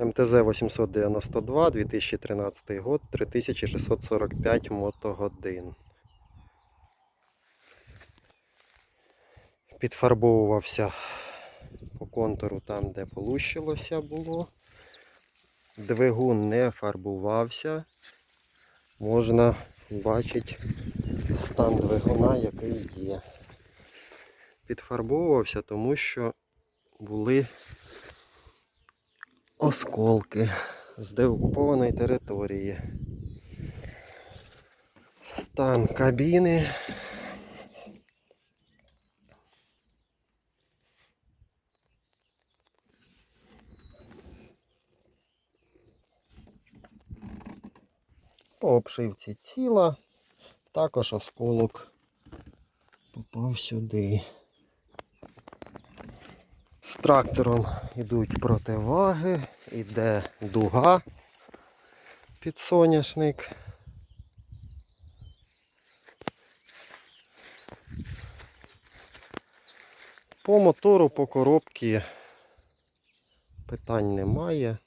МТЗ 892, 2013 год, 3645 мотогодин. Підфарбовувався по контуру там, де полущилося було. Двигун не фарбувався. Можна бачити стан двигуна, який є. Підфарбовувався, тому що були осколки з деокупованої території. Стан кабіни. По обшивці ціла, також осколок попав сюди. Трактором йдуть противаги, іде дуга під соняшник. По мотору, по коробці питань немає.